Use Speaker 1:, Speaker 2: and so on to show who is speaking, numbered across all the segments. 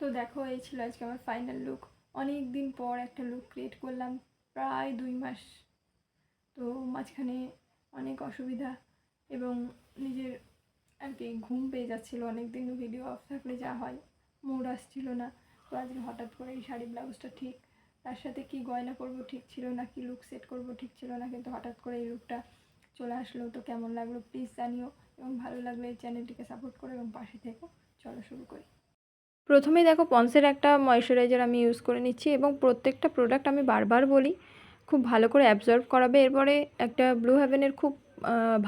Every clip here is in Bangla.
Speaker 1: তো দেখো, এই ছিল আজকে আমার ফাইনাল লুক অনেক দিন পর একটা লুক ক্রিয়েট করলাম, প্রায় দুই মাস। তো মাঝখানে অনেক অসুবিধা এবং নিজের আর কি ঘুম পেয়ে যাচ্ছিল। অনেক দিন ভিডিও অফ থাকলে যা হয় মুড আসছিল না। তো আজকে হঠাৎ করে এই শাড়ি ব্লাউজটা ঠিক, তার সাথে কি গয়না করব ঠিক ছিল না, কি লুক সেট করব ঠিক ছিল না, কিন্তু হঠাৎ করে এই লুকটা চলে আসলো। তো কেমন লাগল প্লিজ জানিও এবং ভালো লাগলে এই চ্যানেলটিকে সাপোর্ট করো এবং পাশে থেকো। চলো শুরু করি। প্রথমেই দেখো পন্সের একটা ময়শ্চারাইজার আমি ইউজ করে নিচ্ছি এবং প্রত্যেকটা প্রোডাক্ট আমি বারবার বলি, খুব ভালো করে অ্যাবজর্ব করাবে। এরপরে একটা ব্লু হ্যাভেনের খুব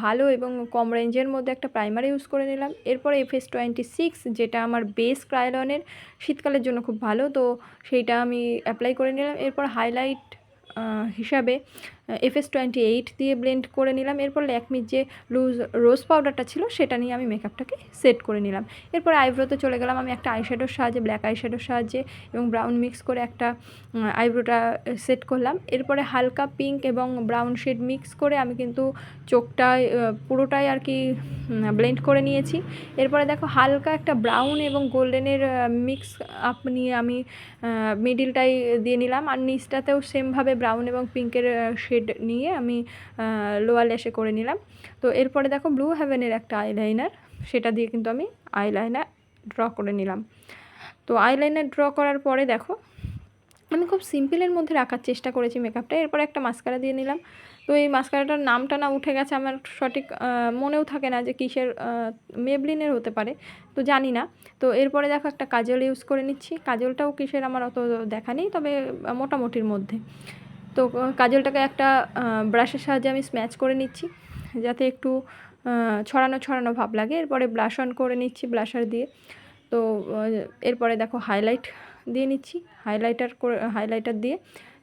Speaker 1: ভালো এবং কম রেঞ্জের মধ্যে একটা প্রাইমার ইউজ করে নিলাম। এরপরে এফএস টোয়েন্টি সিক্স যেটা আমার বেস ক্রায়লনের শীতকালের জন্য খুব ভালো, তো সেইটা আমি অ্যাপ্লাই করে নিলাম। এরপর হাইলাইট হিসাবে এফএস টোয়েন্টি এইট দিয়ে ব্লেন্ড করে নিলাম। এরপর ল্যাকমির যে লুজ রোজ পাউডারটা ছিল, সেটা নিয়ে আমি মেকআপটাকে সেট করে নিলাম। এরপর আইব্রোতে চলে গেলাম। আমি একটা আইশ্যাডোর সাহায্যে ব্ল্যাক আইশ্যাডোর সাহায্যে এবং ব্রাউন মিক্স করে একটা আইব্রোটা সেট করলাম। এরপরে হালকা পিঙ্ক এবং ব্রাউন শেড মিক্স করে আমি কিন্তু চোখটায় পুরোটাই আর কি ব্লেন্ড করে নিয়েছি। এরপরে দেখো হালকা একটা ব্রাউন এবং গোল্ডেনের মিক্স আপ নিয়ে আমি মিডিলটাই দিয়ে নিলাম। আর নিচটাতেও সেমভাবে ব্রাউন এবং পিঙ্কের শেড নিয়ে আমি লোয়ার ল্যাশে করে নিলাম। তো এরপরে দেখো ব্লু হ্যাভেনের একটা আইলাইনার, সেটা দিয়ে কিন্তু আমি আইলাইনার ড্র করে নিলাম। তো আইলাইনার ড্র করার পরে দেখো, আমি খুব সিম্পলের মধ্যে রাখার চেষ্টা করেছি মেকআপটা। এরপরে একটা মাস্কারা দিয়ে নিলাম। তো এই মাস্কারাটার নামটা না উঠে গেছে, আমার সঠিক মনেও থাকে না যে কিসের মেবলিনের হতে পারে, তো জানি না। তো এরপরে দেখো একটা কাজল ইউজ করে নিচ্ছি। কাজলটাও কিসের আমার অত দেখা নেই, তবে মোটামুটির মধ্যে। তো কাজলটাকে একটা ব্রাশের সাহায্যে আমি স্ম্যাচ করে নিচ্ছি, যাতে একটু ছড়ানো ছড়ানো ভাব লাগে। এরপরে ব্লাশ অন করে নিচ্ছি ব্লাশার দিয়ে। তো এরপরে দেখো হাইলাইট দিয়ে নিচ্ছি হাইলাইটার করে হাইলাইটার দিয়ে।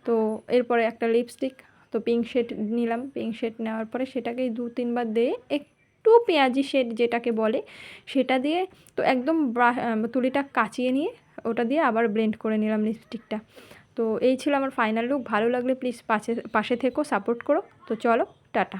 Speaker 1: তো এরপরে একটা লিপস্টিক তো পিঙ্ক শেড নিলাম। পিঙ্ক শেড নেওয়ার পরে সেটাকে দু তিনবার দিয়ে একটু পেঁয়াজি শেড যেটাকে বলে, সেটা দিয়ে তো একদম ব্রা- তুলিটা কাচিয়ে নিয়ে ওটা দিয়ে আবার ব্লেন্ড করে নিলাম লিপস্টিকটা তো এই ছিল আমার ফাইনাল লুক ভালো লাগলে প্লিজ পাশে পাশে থেকো সাপোর্ট করো। তো চলো, টাটা।